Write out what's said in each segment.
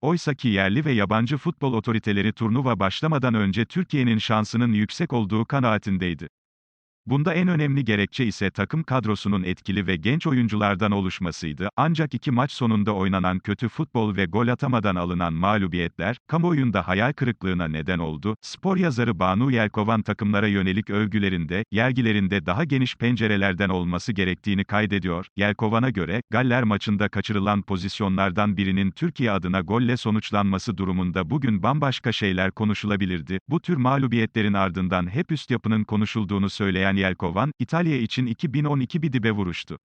Oysaki yerli ve yabancı futbol otoriteleri turnuva başlamadan önce Türkiye'nin şansının yüksek olduğu kanaatindeydi. Bunda en önemli gerekçe ise takım kadrosunun etkili ve genç oyunculardan oluşmasıydı, ancak iki maç sonunda oynanan kötü futbol ve gol atamadan alınan mağlubiyetler, kamuoyunda hayal kırıklığına neden oldu. Spor yazarı Banu Yelkovan takımlara yönelik övgülerinde, yergilerinde daha geniş pencerelerden olması gerektiğini kaydediyor. Yelkovan'a göre, Galler maçında kaçırılan pozisyonlardan birinin Türkiye adına golle sonuçlanması durumunda bugün bambaşka şeyler konuşulabilirdi. Bu tür mağlubiyetlerin ardından hep üst yapının konuşulduğunu söyleyen Yelkovan, İtalya için 2012 bir dibe vuruştu.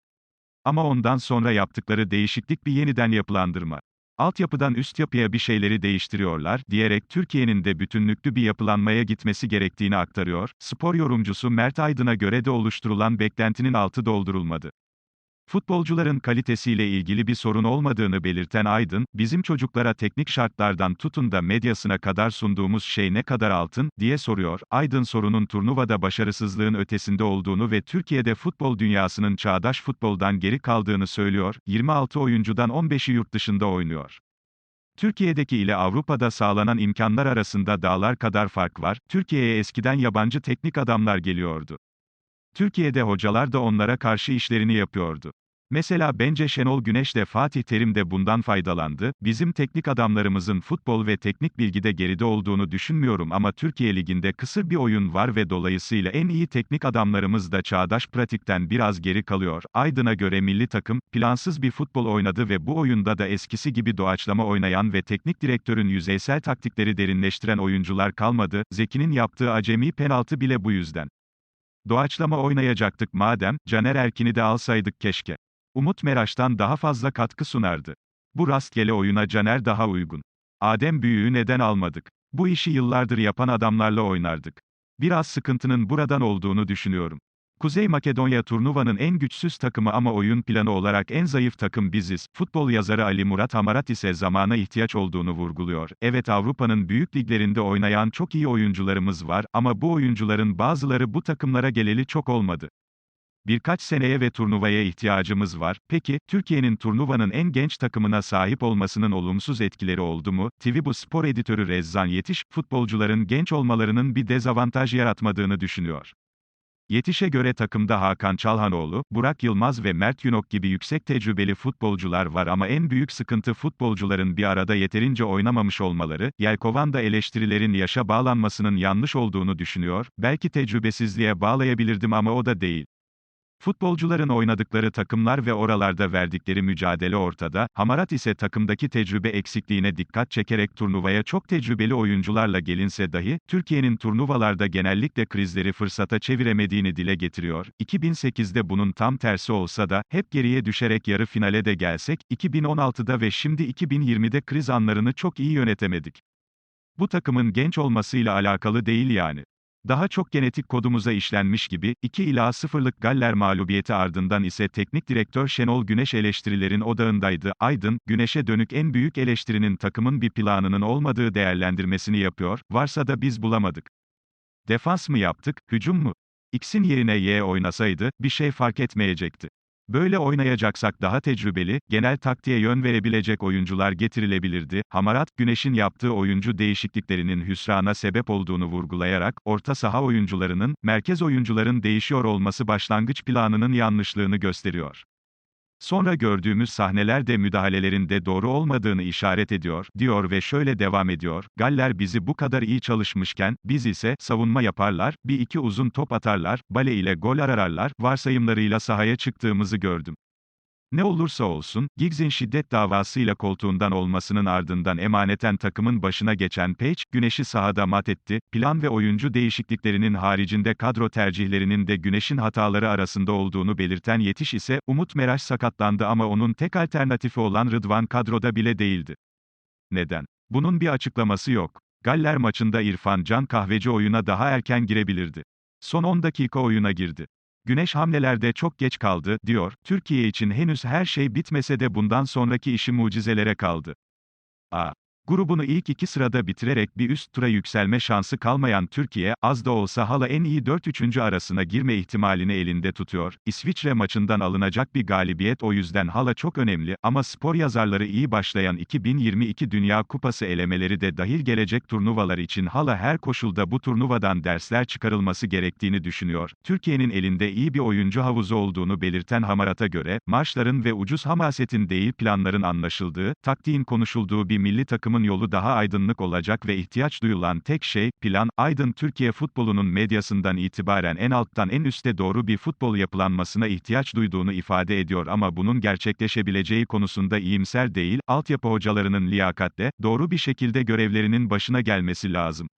Ama ondan sonra yaptıkları değişiklik bir yeniden yapılandırma. Altyapıdan üst yapıya bir şeyleri değiştiriyorlar, diyerek Türkiye'nin de bütünlüklü bir yapılanmaya gitmesi gerektiğini aktarıyor. Spor yorumcusu Mert Aydın'a göre de oluşturulan beklentinin altı doldurulmadı. Futbolcuların kalitesiyle ilgili bir sorun olmadığını belirten Aydın, bizim çocuklara teknik şartlardan tutun da medyasına kadar sunduğumuz şey ne kadar altın, diye soruyor. Aydın sorunun turnuvada başarısızlığın ötesinde olduğunu ve Türkiye'de futbol dünyasının çağdaş futboldan geri kaldığını söylüyor, 26 oyuncudan 15'i yurt dışında oynuyor. Türkiye'deki ile Avrupa'da sağlanan imkanlar arasında dağlar kadar fark var, Türkiye'ye eskiden yabancı teknik adamlar geliyordu. Türkiye'de hocalar da onlara karşı işlerini yapıyordu. Mesela bence Şenol Güneş de Fatih Terim de bundan faydalandı. Bizim teknik adamlarımızın futbol ve teknik bilgide geride olduğunu düşünmüyorum ama Türkiye Ligi'nde kısır bir oyun var ve dolayısıyla en iyi teknik adamlarımız da çağdaş pratikten biraz geri kalıyor. Aydın'a göre milli takım, plansız bir futbol oynadı ve bu oyunda da eskisi gibi doğaçlama oynayan ve teknik direktörün yüzeysel taktikleri derinleştiren oyuncular kalmadı. Zeki'nin yaptığı acemi penaltı bile bu yüzden. Doğaçlama oynayacaktık madem, Caner Erkin'i de alsaydık keşke. Umut Meraş'tan daha fazla katkı sunardı. Bu rastgele oyuna Caner daha uygun. Adem Büyüğü neden almadık? Bu işi yıllardır yapan adamlarla oynardık. Biraz sıkıntının buradan olduğunu düşünüyorum. Kuzey Makedonya turnuvanın en güçsüz takımı ama oyun planı olarak en zayıf takım biziz. Futbol yazarı Ali Murat Hamarat ise zamana ihtiyaç olduğunu vurguluyor. Evet Avrupa'nın büyük liglerinde oynayan çok iyi oyuncularımız var ama bu oyuncuların bazıları bu takımlara geleli çok olmadı. Birkaç seneye ve turnuvaya ihtiyacımız var. Peki, Türkiye'nin turnuvanın en genç takımına sahip olmasının olumsuz etkileri oldu mu? TV Bu Spor editörü Rezzan Yetiş, futbolcuların genç olmalarının bir dezavantaj yaratmadığını düşünüyor. Yetiş'e göre takımda Hakan Çalhanoğlu, Burak Yılmaz ve Mert Günok gibi yüksek tecrübeli futbolcular var ama en büyük sıkıntı futbolcuların bir arada yeterince oynamamış olmaları, Yelkovan da eleştirilerin yaşa bağlanmasının yanlış olduğunu düşünüyor, belki tecrübesizliğe bağlayabilirdim ama o da değil. Futbolcuların oynadıkları takımlar ve oralarda verdikleri mücadele ortada, Hamarat ise takımdaki tecrübe eksikliğine dikkat çekerek turnuvaya çok tecrübeli oyuncularla gelinse dahi, Türkiye'nin turnuvalarda genellikle krizleri fırsata çeviremediğini dile getiriyor. 2008'de bunun tam tersi olsa da, hep geriye düşerek yarı finale de gelsek, 2016'da ve şimdi 2020'de kriz anlarını çok iyi yönetemedik. Bu takımın genç olmasıyla alakalı değil yani. Daha çok genetik kodumuza işlenmiş gibi, 2 ila 0'lık Galler mağlubiyeti ardından ise teknik direktör Şenol Güneş eleştirilerin odağındaydı. Aydın, Güneş'e dönük en büyük eleştirinin takımın bir planının olmadığı değerlendirmesini yapıyor, varsa da biz bulamadık. Defans mı yaptık, hücum mu? X'in yerine Y oynasaydı, bir şey fark etmeyecekti. Böyle oynayacaksak daha tecrübeli, genel taktiğe yön verebilecek oyuncular getirilebilirdi. Hamarat, Güneş'in yaptığı oyuncu değişikliklerinin hüsrana sebep olduğunu vurgulayarak, orta saha oyuncularının, merkez oyuncuların değişiyor olması başlangıç planının yanlışlığını gösteriyor. Sonra gördüğümüz sahneler de müdahalelerin de doğru olmadığını işaret ediyor, diyor ve şöyle devam ediyor, Galler bizi bu kadar iyi çalışmışken, biz ise, savunma yaparlar, bir iki uzun top atarlar, bale ile gol ararlar, varsayımlarıyla sahaya çıktığımızı gördüm. Ne olursa olsun, Giggs'in şiddet davasıyla koltuğundan olmasının ardından emaneten takımın başına geçen Page, Güneş'i sahada mat etti, plan ve oyuncu değişikliklerinin haricinde kadro tercihlerinin de Güneş'in hataları arasında olduğunu belirten Yetiş ise, Umut Meraş sakatlandı ama onun tek alternatifi olan Rıdvan kadroda bile değildi. Neden? Bunun bir açıklaması yok. Galler maçında İrfan Can Kahveci oyuna daha erken girebilirdi. Son 10 dakika oyuna girdi. Güneş hamlelerde çok geç kaldı, diyor, Türkiye için henüz her şey bitmese de bundan sonraki işi mucizelere kaldı. A. Grubunu ilk iki sırada bitirerek bir üst tura yükselme şansı kalmayan Türkiye, az da olsa hala en iyi 4-3. arasına girme ihtimalini elinde tutuyor. İsviçre maçından alınacak bir galibiyet o yüzden hala çok önemli ama spor yazarları iyi başlayan 2022 Dünya Kupası elemeleri de dahil gelecek turnuvalar için hala her koşulda bu turnuvadan dersler çıkarılması gerektiğini düşünüyor. Türkiye'nin elinde iyi bir oyuncu havuzu olduğunu belirten Hamarat'a göre, maçların ve ucuz hamasetin değil planların anlaşıldığı, taktiğin konuşulduğu bir milli takımın yolu daha aydınlık olacak ve ihtiyaç duyulan tek şey, plan, aydın Türkiye futbolunun medyasından itibaren en alttan en üste doğru bir futbol yapılanmasına ihtiyaç duyduğunu ifade ediyor ama bunun gerçekleşebileceği konusunda iyimser değil, altyapı hocalarının liyakatle, doğru bir şekilde görevlerinin başına gelmesi lazım.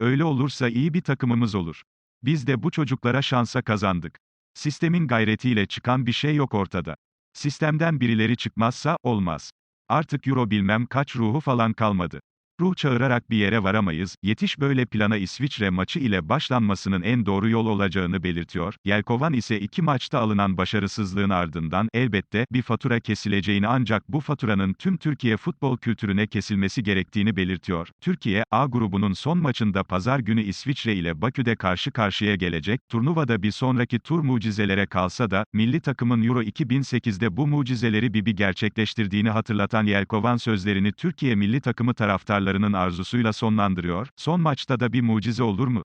Öyle olursa iyi bir takımımız olur. Biz de bu çocuklara şansa kazandık. Sistemin gayretiyle çıkan bir şey yok ortada. Sistemden birileri çıkmazsa, olmaz. Artık Euro bilmem kaç ruhu falan kalmadı. Ruh çağırarak bir yere varamayız, yetiş böyle plana İsviçre maçı ile başlanmasının en doğru yol olacağını belirtiyor. Yelkovan ise iki maçta alınan başarısızlığın ardından, elbette, bir fatura kesileceğini ancak bu faturanın tüm Türkiye futbol kültürüne kesilmesi gerektiğini belirtiyor. Türkiye, A grubunun son maçında pazar günü İsviçre ile Bakü'de karşı karşıya gelecek, turnuvada bir sonraki tur mucizelere kalsa da, milli takımın Euro 2008'de bu mucizeleri bir bir gerçekleştirdiğini hatırlatan Yelkovan sözlerini Türkiye milli takımı taraftarları taraftarlarının arzusuyla sonlandırıyor, son maçta da bir mucize olur mu?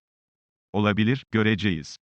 Olabilir, göreceğiz.